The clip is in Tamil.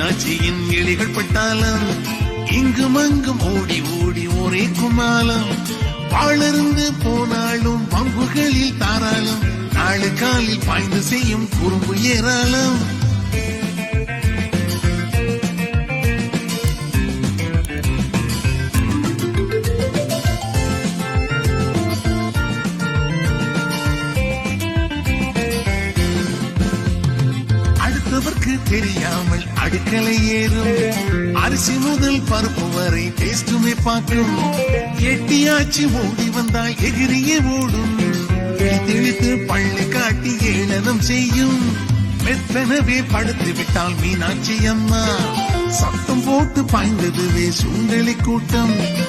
மீனாட்சியின் எலிகள் பட்டாலம் இங்கும் அங்கும் ஓடி ஓடி ஒரே குமாலம். வாழருந்து போனாலும் பம்புகளில் தாராளம். நாலு காலில் பாய்ந்து செய்யும் குறும்பு ஏராளம். அடுத்தவர்க்கு தெரியாமல் அடுக்கலை ஏறும். அரிசி முதல் பருப்பு வரை டேஸ்டுமே பார்க்கும். எட்டியாச்சு ஓடி வந்தால் எகிரியே ஓடும். தெளித்து பள்ளி காட்டி ஏளனம் செய்யும். மெத்தனவே படுத்து விட்டால் மீனாட்சி அம்மா. சத்தம் போட்டு பாய்ந்ததுவே சுண்டலி கூட்டம்.